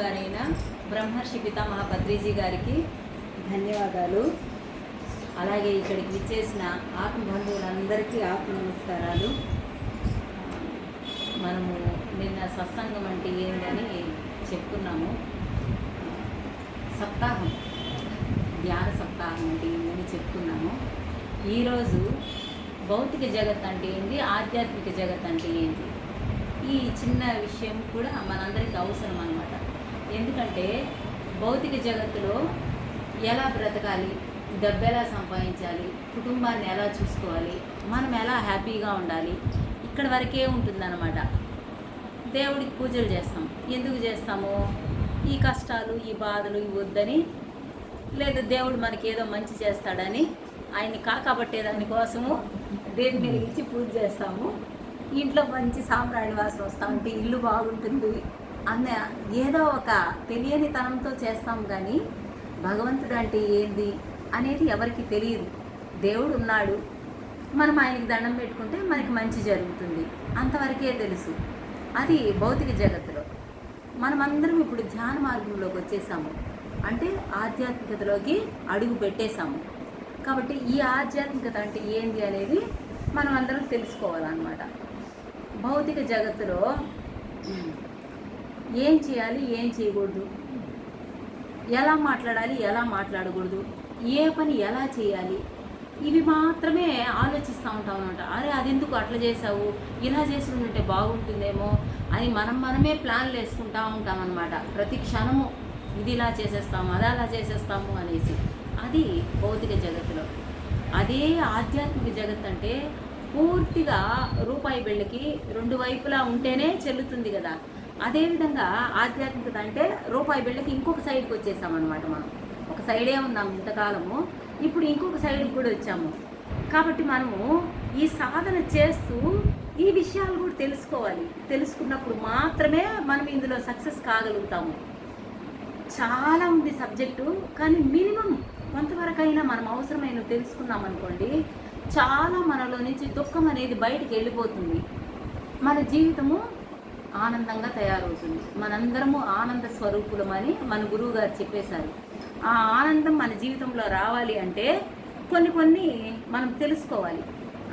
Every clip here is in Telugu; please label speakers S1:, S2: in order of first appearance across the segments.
S1: గారైన బ్రహ్మర్షి పితామహ పత్రిజీ గారికి ధన్యవాదాలు. అలాగే ఇక్కడికి విచ్చేసిన ఆత్మబంధువులందరికీ ఆత్మ నమస్కారాలు మనము నిన్న సత్సంగం అంటే ఏంటని చెప్తున్నాము. సప్తాహం ధ్యాన సప్తాహం అంటే ఏంటని చెప్తున్నాము. ఈరోజు భౌతిక జగత్ అంటే ఏంటి ఆధ్యాత్మిక జగత్ అంటే ఏంటి ఈ చిన్న విషయం కూడా మనందరికీ అవసరం అన్నమాట ఎందుకంటే భౌతిక జగత్తులో ఎలా బ్రతకాలి డబ్బు ఎలా సంపాదించాలి కుటుంబాన్ని ఎలా చూసుకోవాలి మనం ఎలా హ్యాపీగా ఉండాలి ఇక్కడ వరకే ఉంటుందన్నమాట. దేవుడికి పూజలు చేస్తాం. ఎందుకు చేస్తాము? ఈ కష్టాలు ఈ బాధలు ఇవి వద్దని లేదా దేవుడు మనకి ఏదో మంచి చేస్తాడని ఆయన్ని కాకబట్టే దానికోసము దేని మీద ఇచ్చి పూజ చేస్తాము. ఇంట్లో మంచి సాంబ్రాణి వాసన వస్తూ ఉంటే ఇల్లు బాగుంటుంది. అన్న ఏదో ఒక తెలియని తనంతో చేస్తాం కానీ భగవంతుడు అంటే ఏంది అనేది ఎవరికి తెలియదు. దేవుడు ఉన్నాడు. మనం ఆయనకి దండం పెట్టుకుంటే మనకి మంచి జరుగుతుంది. అంతవరకే తెలుసు. అది భౌతిక జగత్తులో. మనమందరం ఇప్పుడు ధ్యాన మార్గంలోకి వచ్చేసాము. అంటే ఆధ్యాత్మికతలోకి అడుగు పెట్టేశాము. కాబట్టి ఈ ఆధ్యాత్మికత అంటే ఏంది అనేది మనం అందరం తెలుసుకోవాలన్నమాట. భౌతిక జగత్తులో ఏం చేయాలి ఏం చేయకూడదు. ఎలా మాట్లాడాలి ఎలా మాట్లాడకూడదు. ఏ పని ఎలా చేయాలి. ఇవి మాత్రమే ఆలోచిస్తూ ఉంటాం అనమాట అరే అది ఎందుకు అట్లా చేసావు ఇలా చేసి ఉంటే బాగుంటుందేమో అని మనం మనమే ప్లాన్లు వేసుకుంటా ఉంటాం అనమాట ప్రతి క్షణము ఇది ఇలా చేసేస్తాము అది అలా చేసేస్తాము అనేసి. అది భౌతిక జగత్తులో. అదే ఆధ్యాత్మిక జగత్ అంటే పూర్తిగా రూపాయి బిళ్ళకి రెండు వైపులా ఉంటేనే చెల్లుతుంది కదా. అదేవిధంగా ఆధ్యాత్మికత అంటే రూపాయి బిళ్ళకి ఇంకొక సైడ్కి వచ్చేసాం అనమాట మనం. ఒక సైడే ఉన్నాము ఇంతకాలము ఇప్పుడు ఇంకొక సైడ్కి కూడా వచ్చాము. కాబట్టి మనము ఈ సాధన చేస్తూ ఈ విషయాలు కూడా తెలుసుకోవాలి. తెలుసుకున్నప్పుడు మాత్రమే మనం ఇందులో సక్సెస్ కాగలుగుతాము. చాలా ఉంది సబ్జెక్టు కానీ మినిమం కొంతవరకైనా మనం అవసరమైన తెలుసుకున్నాం అనుకోండి చాలా మనలో నుంచి దుఃఖం అనేది బయటికి వెళ్ళిపోతుంది. మన జీవితము ఆనందంగా తయారవుతుంది. మనందరము ఆనంద స్వరూపులమని మన గురువు గారు చెప్పేశారు. ఆ ఆనందం మన జీవితంలో రావాలి అంటే కొన్ని కొన్ని మనం తెలుసుకోవాలి.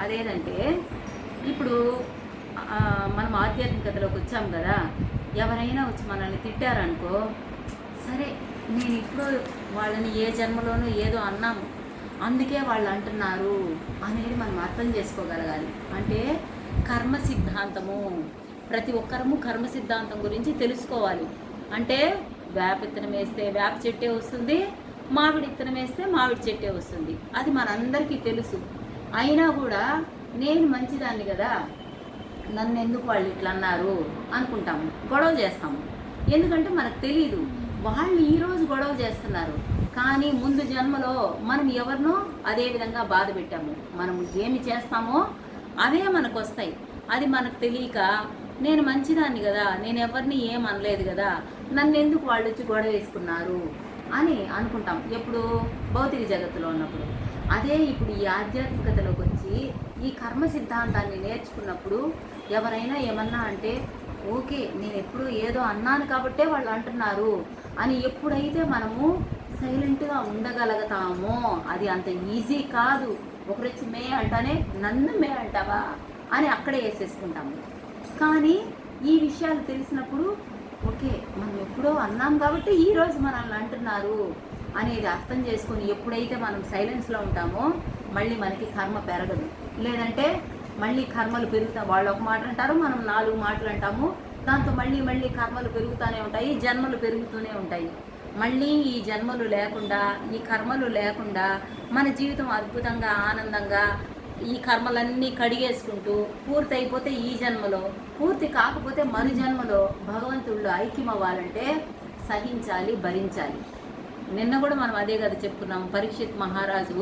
S1: అదేదంటే ఇప్పుడు మనం ఆధ్యాత్మికతలోకి వచ్చాం కదా ఎవరైనా వచ్చి మనల్ని తిట్టారనుకో సరే నేను ఇప్పుడు వాళ్ళని ఏ జన్మలోనూ ఏదో అన్నాము అందుకే వాళ్ళు అంటున్నారు అనేది మనం అర్థం చేసుకోగలగాలి. అంటే కర్మ సిద్ధాంతము. ప్రతి ఒక్కరము కర్మ సిద్ధాంతం గురించి తెలుసుకోవాలి. అంటే వేప ఇత్తనం వేస్తే వేప చెట్టే వస్తుంది మామిడి ఇత్తనం వేస్తే మామిడి చెట్టే వస్తుంది. అది మనందరికీ తెలుసు. అయినా కూడా నేను మంచిదాన్ని కదా నన్ను ఎందుకు వాళ్ళు ఇట్లా అన్నారు అనుకుంటాము గొడవ చేస్తాము. ఎందుకంటే మనకు తెలియదు వాళ్ళు ఈరోజు గొడవ చేస్తున్నారు. కానీ ముందు జన్మలో మనం ఎవరినో అదే విధంగా బాధ పెట్టాము. మనం ఏమి చేస్తామో అవే మనకు వస్తాయి. అది మనకు తెలియక నేను మంచిదాన్ని కదా నేను ఎవరిని ఏం అనలేదు కదా నన్ను ఎందుకు వాళ్ళు వచ్చి గొడవ వేసుకున్నారు అని అనుకుంటాం ఎప్పుడు భౌతిక జగత్తులో ఉన్నప్పుడు. అదే ఇప్పుడు ఈ ఆధ్యాత్మికతలోకి వచ్చి ఈ కర్మ సిద్ధాంతాన్ని నేర్చుకున్నప్పుడు ఎవరైనా ఏమన్నా అంటే ఓకే నేను ఎప్పుడు ఏదో అన్నాను కాబట్టే వాళ్ళు అంటున్నారు అని ఎప్పుడైతే మనము సైలెంట్గా ఉండగలుగుతామో అది అంత ఈజీ కాదు. ఒకరు వచ్చి మే అంటానే నన్ను మే అంటావా? అని అక్కడే వేసేసుకుంటాము. కానీ ఈ విషయాలు తెలిసినప్పుడు ఓకే మనం ఎప్పుడో అన్నాం కాబట్టి ఈరోజు మనల్ని అంటున్నారు అనేది అర్థం చేసుకొని ఎప్పుడైతే మనం సైలెన్స్లో ఉంటామో మళ్ళీ మనకి కర్మ పెరగదు. లేదంటే మళ్ళీ కర్మలు పెరుగుతా వాళ్ళు ఒక మాట అంటారు మనం నాలుగు మాటలు అంటాము. దాంతో మళ్ళీ మళ్ళీ కర్మలు పెరుగుతూనే ఉంటాయి జన్మలు పెరుగుతూనే ఉంటాయి. మళ్ళీ ఈ జన్మలు లేకుండా ఈ కర్మలు లేకుండా మన జీవితం అద్భుతంగా ఆనందంగా ఈ కర్మలన్నీ కడిగేసుకుంటూ పూర్తి అయిపోతే ఈ జన్మలో పూర్తి కాకపోతే మరు జన్మలో భగవంతుళ్ళు ఐక్యం అవ్వాలంటే సహించాలి భరించాలి. నిన్న కూడా మనం అదే కదా చెప్పుకున్నాం. పరీక్షిత్ మహారాజు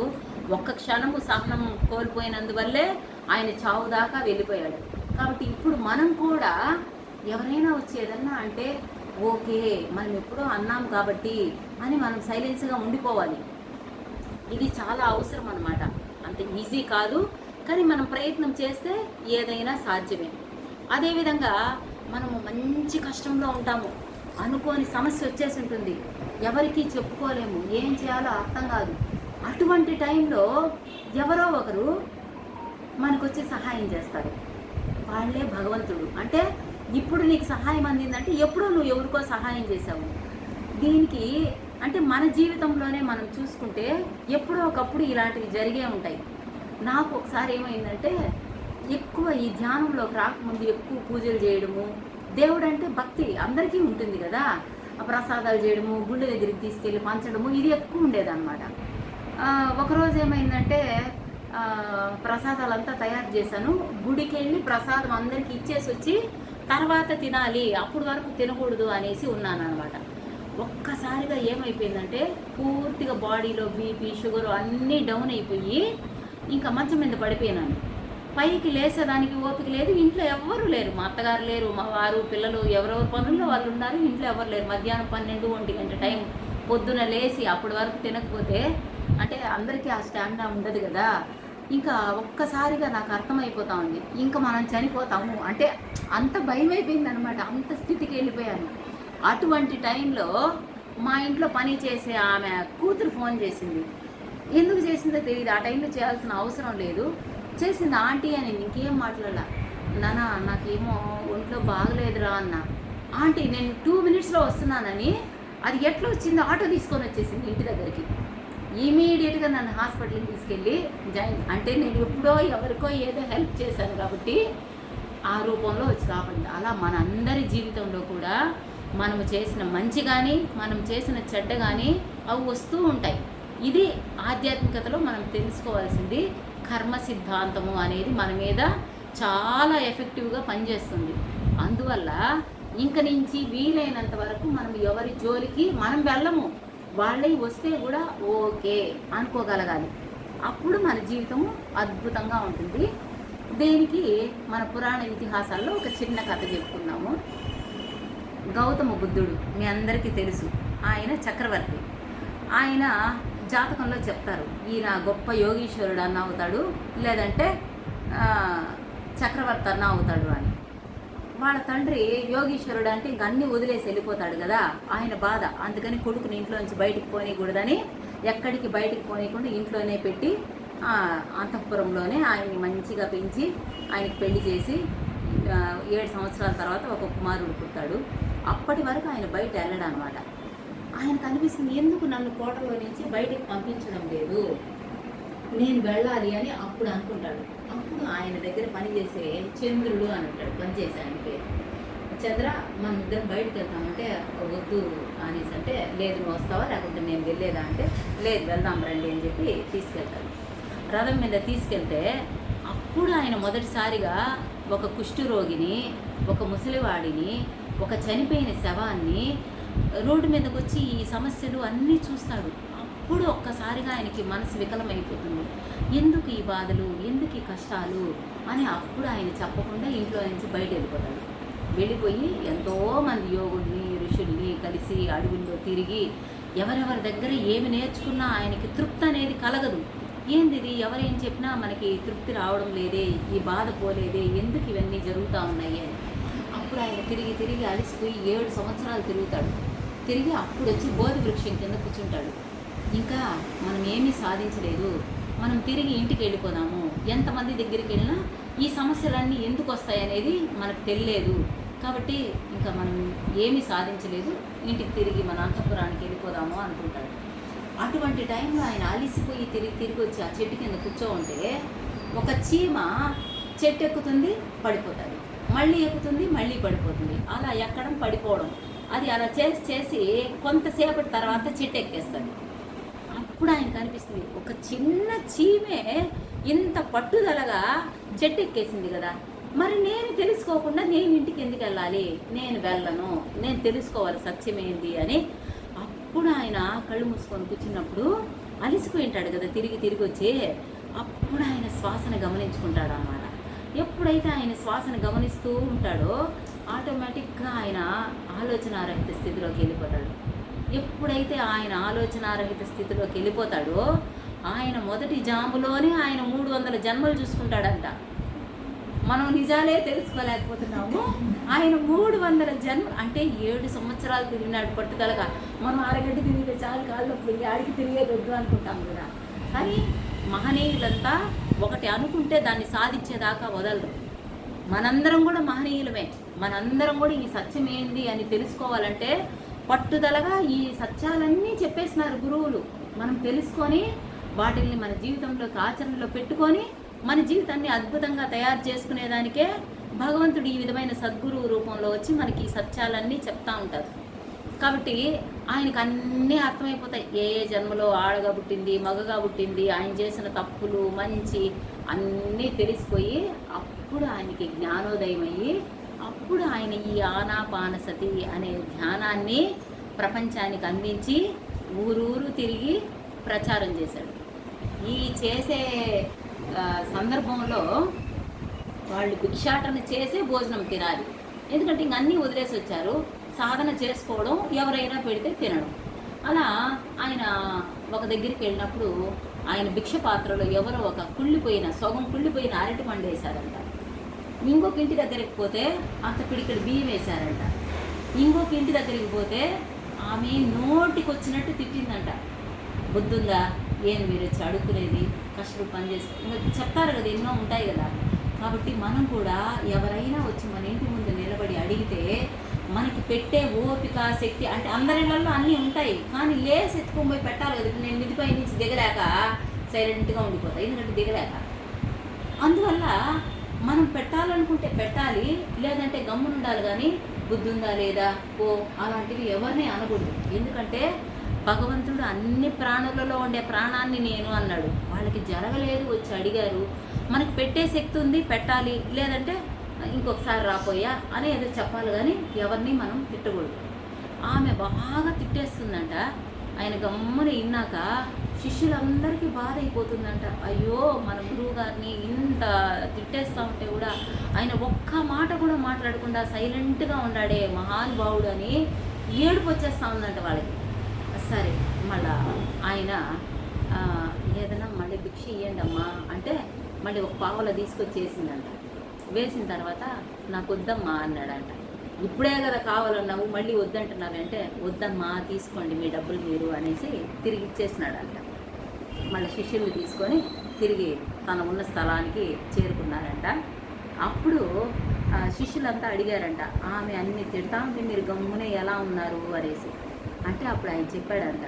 S1: ఒక్క క్షణము సహనం కోల్పోయినందువల్లే ఆయన చావు దాకా వెళ్ళిపోయాడు. కాబట్టి ఇప్పుడు మనం కూడా ఎవరైనా వచ్చేదన్నా అంటే ఓకే మనం ఎప్పుడో అన్నాం కాబట్టి అని మనం సైలెన్స్గా ఉండిపోవాలి. ఇది చాలా అవసరం అనమాట అంత ఈజీ కాదు కానీ మనం ప్రయత్నం చేస్తే ఏదైనా సాధ్యమే. అదేవిధంగా మనము మంచి కష్టంలో ఉంటాము అనుకోని సమస్య వచ్చేసి ఉంటుంది. ఎవరికీ చెప్పుకోలేము ఏం చేయాలో అర్థం కాదు. అటువంటి టైంలో ఎవరో ఒకరు మనకు వచ్చి సహాయం చేస్తారు. వాళ్ళే భగవంతుడు. అంటే ఇప్పుడు నీకు సహాయం అందిందంటే ఎప్పుడో నువ్వు ఎవరికో సహాయం చేసావు. దీనికి అంటే మన జీవితంలోనే మనం చూసుకుంటే ఎప్పుడో ఒకప్పుడు ఇలాంటివి జరిగే ఉంటాయి. నాకు ఒకసారి ఏమైందంటే ఎక్కువ ఈ ధ్యానంలోకి రాకముందు ఎక్కువ పూజలు చేయడము దేవుడు అంటే భక్తి అందరికీ ఉంటుంది కదా. ఆ ప్రసాదాలు చేయడము గుళ్ళ దగ్గరికి తీసుకెళ్ళి పంచడము ఇది ఎక్కువ ఉండేదన్నమాట. ఒకరోజు ఏమైందంటే ప్రసాదాలు ప్రసాదాలంతా తయారు చేశాను. గుడికి వెళ్ళి ప్రసాదం అందరికి ఇచ్చేసి వచ్చి తర్వాత తినాలి అప్పుడు వరకు తినకూడదు అనేసి ఉన్నాను అనమాట ఒక్కసారిగా ఏమైపోయిందంటే పూర్తిగా బాడీలో బీపీ షుగర్ అన్నీ డౌన్ అయిపోయి ఇంకా మంచం మీద పడిపోయినాను. పైకి లేసేదానికి ఓపిక లేదు ఇంట్లో ఎవ్వరు లేరు. మా అత్తగారు లేరు మా వారు పిల్లలు ఎవరెవరు పనుల్లో వాళ్ళు ఉన్నారు ఇంట్లో ఎవరు లేరు. మధ్యాహ్నం పన్నెండు ఒంటి గంట టైం. పొద్దున లేచి అప్పటి వరకు తినకపోతే అంటే అందరికీ ఆ స్టామినా ఉండదు కదా. ఇంకా ఒక్కసారిగా నాకు అర్థమైపోతా ఉంది. ఇంకా మనం చనిపోతాము. అంటే అంత భయం అయిపోయింది అనమాట అంత స్థితికి వెళ్ళిపోయాను. అటువంటి టైంలో మా ఇంట్లో పని చేసే ఆమె కూతురు ఫోన్ చేసింది. ఎందుకు చేసిందో తెలియదు ఆ టైంలో చేయాల్సిన అవసరం లేదు. చేసింది ఆంటీ అని ఇంకేం మాట్లాడాల. నానా నాకేమో ఒంట్లో బాగలేదురా అన్న. ఆంటీ నేను టూ మినిట్స్లో వస్తున్నానని. అది ఎట్లా వచ్చిందో ఆటో తీసుకొని వచ్చేసింది ఇంటి దగ్గరికి. ఇమీడియట్గా నన్ను హాస్పిటల్కి తీసుకెళ్ళి జాయిన్ అంటే నేను ఎప్పుడో ఎవరికో ఏదో హెల్ప్ చేశాను కాబట్టి ఆ రూపంలో వచ్చి కాపాడింది. అలా మనందరి జీవితంలో కూడా మనము చేసిన మంచి కానీ మనం చేసిన చెడ్డ కానీ అవి వస్తూ ఉంటాయి. ఇది ఆధ్యాత్మికతలో మనం తెలుసుకోవాల్సింది కర్మ సిద్ధాంతము అనేది మన మీద చాలా ఎఫెక్టివ్గా పనిచేస్తుంది. అందువల్ల ఇంక నుంచి వీలైనంత వరకు మనం ఎవరి జోలికి మనం వెళ్ళము. వాళ్ళే వస్తే కూడా ఓకే అనుకోగలగాలి. అప్పుడు మన జీవితము అద్భుతంగా ఉంటుంది. దీనికి? మన పురాణ ఇతిహాసాల్లో ఒక చిన్న కథ చెప్పుకున్నాము గౌతమ బుద్ధుడు మీ అందరికీ తెలుసు. ఆయన చక్రవర్తి. ఆయన జాతకంలో చెప్తారు ఈయన గొప్ప యోగీశ్వరుడు అన్న అవుతాడు లేదంటే చక్రవర్తి అన్న అవుతాడు అని. వాళ్ళ తండ్రి యోగీశ్వరుడు అంటే ఇంక అన్ని వదిలేసి వెళ్ళిపోతాడు కదా ఆయన బాధ. అందుకని కొడుకుని ఇంట్లోంచి బయటికి పోనీకూడదని ఎక్కడికి బయటికి పోనీయకుండా ఇంట్లోనే పెట్టి ఆ, అంతఃపురంలోనే ఆయన్ని మంచిగా పెంచి ఆయనకి పెళ్ళి చేసి ఏడు సంవత్సరాల తర్వాత ఒక కుమారుడు పుట్టాడు అప్పటి వరకు ఆయన బయట వెళ్ళడం అనమాట ఆయనకు అనిపిస్తుంది ఎందుకు నన్ను కోటలో నుంచి బయటికి పంపించడం లేదు? నేను వెళ్ళాలి అని అప్పుడు అనుకుంటాడు. అప్పుడు ఆయన దగ్గర పనిచేసే చంద్రుడు అని అంటాడు పనిచేసే ఆయన పేరు. చంద్ర మన ఇద్దరం బయటకు వెళ్తామంటే వద్దు అనేసి అంటే లేదు నువ్వు వస్తావా? లేకుంటే నేను వెళ్ళేదా అంటే లేదు వెళ్దాం రండి అని చెప్పి తీసుకెళ్తాడు. రథం మీద తీసుకెళ్తే అప్పుడు ఆయన మొదటిసారిగా ఒక కుష్ఠరోగిని ఒక ముసలివాడిని ఒక చనిపోయిన శవాన్ని రోడ్డు మీదకి వచ్చి ఈ సమస్యలు అన్నీ చూస్తాడు. అప్పుడు ఒక్కసారిగా ఆయనకి మనసు వికలమైపోతుంది. ఎందుకు ఈ బాధలు? ఎందుకు ఈ కష్టాలు? అని అప్పుడు ఆయన చెప్పకుండా ఇంట్లో నుంచి బయట వెళ్ళిపోతాడు వెళ్ళిపోయి ఎంతో మంది యోగుల్ని ఋషుల్ని కలిసి అడవుల్లో తిరిగి ఎవరెవరి దగ్గర ఏమి నేర్చుకున్నా ఆయనకి తృప్తి అనేది కలగదు. ఏంది ఇది? ఎవరేం చెప్పినా మనకి తృప్తి రావడం లేదే ఈ బాధ పోలేదే ఎందుకు ఇవన్నీ జరుగుతూ ఉన్నాయి అని. అప్పుడు ఆయన తిరిగి తిరిగి అలిసిపోయి ఏడు సంవత్సరాలు తిరుగుతాడు. తిరిగి అప్పుడు వచ్చి బోధి వృక్షం కింద కూర్చుంటాడు. ఇంకా మనం ఏమీ సాధించలేదు. మనం తిరిగి ఇంటికి వెళ్ళిపోదాము. ఎంతమంది దగ్గరికి వెళ్ళినా ఈ సమస్యలన్నీ ఎందుకు వస్తాయి అనేది మనకు తెలియలేదు. కాబట్టి ఇంకా మనం ఏమీ సాధించలేదు. ఇంటికి తిరిగి మన అంతఃపురానికి వెళ్ళిపోదాము అనుకుంటాడు. అటువంటి టైంలో ఆయన అలిసిపోయి తిరిగి తిరిగి వచ్చి ఆ చెట్టు కింద కూర్చో ఉంటే ఒక చీమ చెట్టు ఎక్కుతుంది పడిపోతుంది మళ్ళీ ఎక్కుతుంది మళ్ళీ పడిపోతుంది. అలా ఎక్కడం పడిపోవడం. అది అలా చేసి చేసి కొంతసేపటి తర్వాత చెట్టు ఎక్కేస్తుంది అప్పుడు ఆయన కనిపిస్తుంది ఒక చిన్న చీమే ఇంత పట్టుదలగా చెట్టు ఎక్కేసింది కదా. మరి నేను తెలుసుకోకుండా నేను ఇంటికి ఎందుకు వెళ్ళాలి? నేను వెళ్ళను. నేను తెలుసుకోవాలి సత్యమేంది అని. అప్పుడు ఆయన కళ్ళు మూసుకొని కూర్చున్నప్పుడు అలిసిపోయి ఉంటాడు కదా తిరిగి తిరిగి వచ్చి. అప్పుడు ఆయన శ్వాసను గమనించుకుంటాడు అన్నమాట ఎప్పుడైతే ఆయన శ్వాసను గమనిస్తూ ఉంటాడో ఆటోమేటిక్గా ఆయన ఆలోచనారహిత స్థితిలోకి వెళ్ళిపోతాడు. ఎప్పుడైతే ఆయన ఆలోచనారహిత స్థితిలోకి వెళ్ళిపోతాడో ఆయన మొదటి జాములోనే ఆయన మూడు వందల జన్మలు చూసుకుంటాడంట. మనం నిజాలే తెలుసుకోలేకపోతున్నాము. ఆయన మూడు వందల జన్మ అంటే ఏడు సంవత్సరాలు తిరిగినాడు పట్టుదలగా. మనం అరగంట తిరిగితే చాలు కాళ్ళు నొప్పులు ఆడికి తిరిగేది వద్దు అనుకుంటాం కదా. కానీ మహనీయులంతా ఒకటి అనుకుంటే దాన్ని సాధించేదాకా వదలరు. మనందరం కూడా మహనీయులమే. మనందరం కూడా ఈ సత్యం ఏంది అని తెలుసుకోవాలంటే పట్టుదలగా ఈ సత్యాలన్నీ చెప్పేసినారు గురువులు. మనం తెలుసుకొని వాటిల్ని మన జీవితంలోకి ఆచరణలో పెట్టుకొని మన జీవితాన్ని అద్భుతంగా తయారు చేసుకునేదానికే భగవంతుడు ఈ విధమైన సద్గురువు రూపంలో వచ్చి మనకి ఈ సత్యాలన్నీ చెప్తా ఉంటారు కాబట్టి ఆయనకు అన్నీ అర్థమైపోతాయి. ఏ ఏ జన్మలో ఆడగా పుట్టింది మగగా పుట్టింది ఆయన చేసిన తప్పులు మంచి అన్నీ తెలిసిపోయి అప్పుడు ఆయనకి జ్ఞానోదయం అయ్యి అప్పుడు ఆయన ఈ ఆనాపానసతి అనే ధ్యానాన్ని ప్రపంచానికి అందించి ఊరూరు తిరిగి ప్రచారం చేశాడు. ఈ చేసే సందర్భంలో వాళ్ళు భిక్షాటన చేసే భోజనం తినాలి. ఎందుకంటే ఇంక అన్నీ వదిలేసి వచ్చారు. సాధన చేసుకోవడం ఎవరైనా పెడితే తినడం. అలా ఆయన ఒక దగ్గరికి వెళ్ళినప్పుడు ఆయన భిక్ష పాత్రలో ఎవరో ఒక కుళ్ళిపోయిన సొగం కుళ్ళిపోయిన అరటి పండు వేశారంట. ఇంకొక ఇంటి దగ్గరికి పోతే అంత పిడికడు బియ్యం వేశారంట. ఇంకొక ఇంటి దగ్గరికి పోతే ఆమె నోటికి వచ్చినట్టు తిట్టిందంట. బుద్ధుందా? ఏం మీరు వచ్చి అడుక్కునేది? కష్టపడి పని చేసి ఇంకా చెప్తారు కదా ఎన్నో ఉంటాయి కదా. కాబట్టి మనం కూడా ఎవరైనా వచ్చి మన ఇంటి ముందు నిలబడి అడిగితే మనకి పెట్టే ఓపిక శక్తి అంటే అందరిలో అన్నీ ఉంటాయి. కానీ లేసి ఎత్తుకొని పోయి పెట్టాలి కదా. నేను మిదిపై నుంచి దిగలేక సైలెంట్గా ఉండిపోతాయి ఎందుకంటే దిగలేక. అందువల్ల మనం పెట్టాలనుకుంటే పెట్టాలి. లేదంటే గమ్మున ఉండాలి కానీ బుద్ధి ఉందా లేదా? ఓ అలాంటివి ఎవరిని అనకూడదు. ఎందుకంటే భగవంతుడు అన్ని ప్రాణులలో ఉండే ప్రాణాన్ని నేను అన్నాడు. వాళ్ళకి జరగలేదు వచ్చి అడిగారు. మనకు పెట్టే శక్తి ఉంది పెట్టాలి. లేదంటే ఇంకొకసారి రాపోయా అని ఏదో చెప్పాలి కానీ ఎవరిని మనం తిట్టకూడదు. ఆమె బాగా తిట్టేస్తుందంట. ఆయన గమ్మున ఇన్నాక శిష్యులందరికీ బాధ అయిపోతుందంట అయ్యో మన గురువు గారిని ఇంత తిట్టేస్తూ ఉంటే కూడా ఆయన ఒక్క మాట కూడా మాట్లాడకుండా సైలెంట్గా ఉన్నాడే మహానుభావుడు అని ఏడుపు వచ్చేస్తూ ఉందంట వాళ్ళకి. సరే మళ్ళా ఆయన ఏదైనా మళ్ళీ భిక్ష ఇవ్వండి అమ్మా అంటే మళ్ళీ ఒక పావుల తీసుకొచ్చేసిందంట. వేసిన తర్వాత నాకు వద్దమ్మా అన్నాడంట. ఇప్పుడే కదా కావాలన్నావు మళ్ళీ వద్దంటున్నావంటే వద్దమ్మా తీసుకోండి మీ డబ్బులు మీరు అనేసి తిరిగి ఇచ్చేసినాడంట. మళ్ళీ శిష్యుల్ని తీసుకొని తిరిగి తన ఉన్న స్థలానికి చేరుకున్నారంట. అప్పుడు ఆ, శిష్యులంతా అడిగారంట ఆమె అన్ని తిడతా ఉంటే మీరు గమ్మునే ఎలా ఉన్నారు? అనేసి. అంటే అప్పుడు ఆయన చెప్పాడంట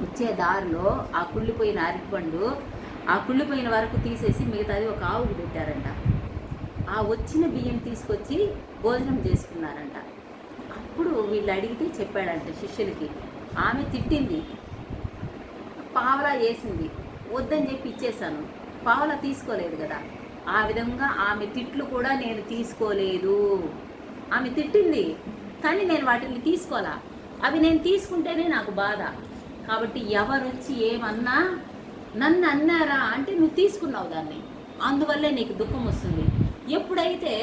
S1: వచ్చే దారిలో ఆ కుళ్ళిపోయిన అరటిపండు ఆ కుళ్ళిపోయిన వరకు తీసేసి మిగతాది ఒక ఆవుకు పెట్టారంట. ఆ వచ్చిన బియ్యం తీసుకొచ్చి భోజనం చేసుకున్నారంట. అప్పుడు వీళ్ళు అడిగితే చెప్పాడంట శిష్యులకి ఆమె తిట్టింది పావలా వేసింది వద్దని చెప్పి ఇచ్చేసాను పావలా తీసుకోలేదు కదా. ఆ విధంగా ఆమె తిట్లు కూడా నేను తీసుకోలేదు. ఆమె తిట్టింది కానీ నేను వాటిని తీసుకోవాలా అవి నేను తీసుకుంటేనే నాకు బాధ. కాబట్టి ఎవరు ఏమన్నా నన్ను అన్నారా అంటే నువ్వు తీసుకున్నావు దాన్ని. అందువల్లే నీకు దుఃఖం వస్తుంది. ఎప్పుడైతే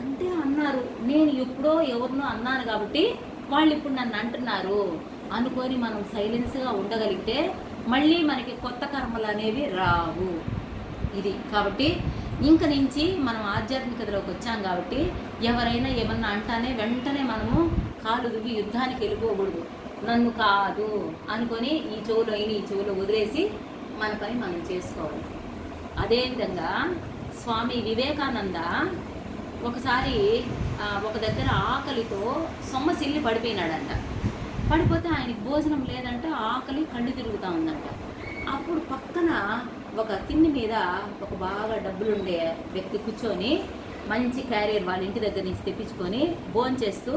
S1: అంటే అన్నారు నేను ఎప్పుడో ఎవరినో అన్నాను కాబట్టి వాళ్ళు ఇప్పుడు నన్ను అంటున్నారు అనుకొని మనం సైలెన్స్గా ఉండగలిగితే మళ్ళీ మనకి కొత్త కర్మలు అనేవి రావు. ఇది కాబట్టి ఇంక నుంచి మనం ఆధ్యాత్మికతలోకి వచ్చాం కాబట్టి ఎవరైనా ఏమన్నా అంటానే వెంటనే మనము కాలు దువ్వి యుద్ధానికి వెళ్ళిపోకూడదు. నన్ను కాదు అనుకొని ఈ చెవులో అయిన ఈ చెవులో వదిలేసి మన పని మనం చేసుకోవాలి. అదేవిధంగా స్వామి వివేకానంద ఒకసారి ఒక దగ్గర ఆకలితో సొమ్మసిల్లి పడిపోయినాడంట. పడిపోతే ఆయనకి భోజనం లేదంట ఆకలి కండి తిరుగుతూ ఉందంట. అప్పుడు పక్కన ఒక తిండి మీద ఒక బాగా డబ్బులుండే వ్యక్తి కూర్చొని మంచి క్యారియర్ వాళ్ళ ఇంటి దగ్గర నుంచి తెప్పించుకొని భోంచేస్తూ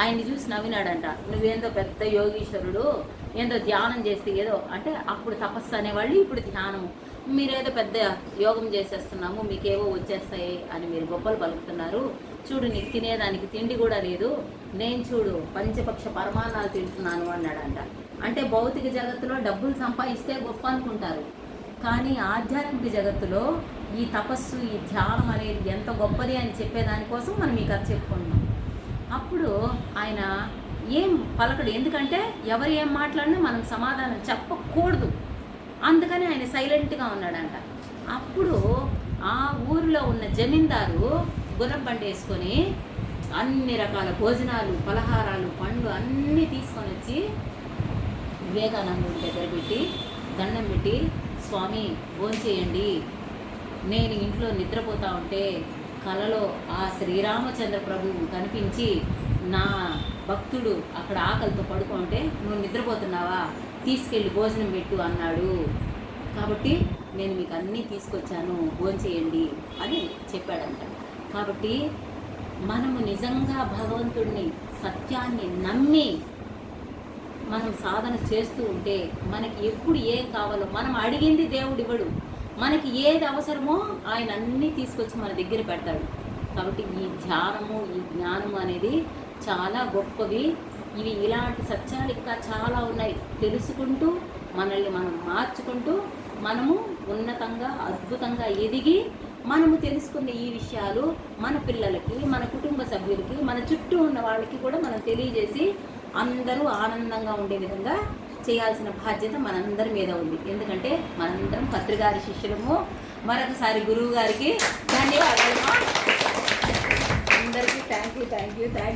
S1: ఆయన్ని చూసి నవ్వినాడంట. నువ్వేందో పెద్ద యోగీశ్వరుడు ఏందో ధ్యానం చేస్తే ఏదో అంటే అప్పుడు తపస్సు అనేవాళ్ళు ఇప్పుడు ధ్యానము. మీరేదో పెద్ద యోగం చేసేస్తున్నాము మీకేవో వచ్చేస్తాయి అని మీరు గొప్పలు పలుకుతున్నారు. చూడు నీకు తినేదానికి తిండి కూడా లేదు. నేను చూడు పంచపక్ష పరమాన్నాలు తింటున్నాను అన్నాడంట. అంటే భౌతిక జగత్తులో డబ్బులు సంపాదిస్తే గొప్ప అనుకుంటారు. కానీ ఆధ్యాత్మిక జగత్తులో ఈ తపస్సు ఈ ధ్యానం అనేది ఎంత గొప్పది అని చెప్పేదానికోసం మనం ఈ కథ చెప్పుకుంటున్నాం. అప్పుడు ఆయన ఏం పలకడు? ఎందుకంటే ఎవరు ఏం మాట్లాడినా మనం సమాధానం చెప్పకూడదు. అందుకని ఆయన సైలెంట్గా ఉన్నాడంట. అప్పుడు ఆ ఊరిలో ఉన్న జమీందారు గుర్రం పండు వేసుకొని అన్ని రకాల భోజనాలు పలహారాలు పండ్లు అన్నీ తీసుకొని వచ్చి వివేకానందుడి దగ్గర పెట్టి దండం పెట్టి స్వామి భోంచేయండి నేను ఇంట్లో నిద్రపోతా ఉంటే కలలో ఆ శ్రీరామచంద్ర ప్రభువు కనిపించి నా భక్తుడు అక్కడ ఆకలితో పడుకుంటే నువ్వు నిద్రపోతున్నావా? తీసుకెళ్ళి భోజనం పెట్టు అన్నాడు. కాబట్టి నేను మీకు అన్నీ తీసుకొచ్చాను భోంచేయండి అని చెప్పాడంట. కాబట్టి మనము నిజంగా భగవంతుడిని సత్యాన్ని నమ్మి మనం సాధన చేస్తూ ఉంటే మనకి ఎప్పుడు ఏం కావాలో మనం అడిగింది దేవుడు ఇవ్వడు. మనకి ఏది అవసరమో ఆయన అన్నీ తీసుకొచ్చి మన దగ్గర పెడతాడు. కాబట్టి ఈ ధ్యానము ఈ జ్ఞానము అనేది చాలా గొప్పవి ఇవి ఇలాంటి సత్యాలు ఇంకా చాలా ఉన్నాయి. తెలుసుకుంటూ మనల్ని మనం మార్చుకుంటూ మనము ఉన్నతంగా అద్భుతంగా ఎదిగి మనము తెలుసుకున్న ఈ విషయాలు మన పిల్లలకి మన కుటుంబ సభ్యులకి మన చుట్టూ ఉన్న వాళ్ళకి కూడా మనం తెలియజేసి అందరూ ఆనందంగా ఉండే విధంగా చేయాల్సిన బాధ్యత మనందరి మీద ఉంది. ఎందుకంటే మనందరం పత్రికారి శిష్యులము. మరొకసారి గురువు గారికి ధన్యవాదాలు. అందరికీ thank you thank you thank you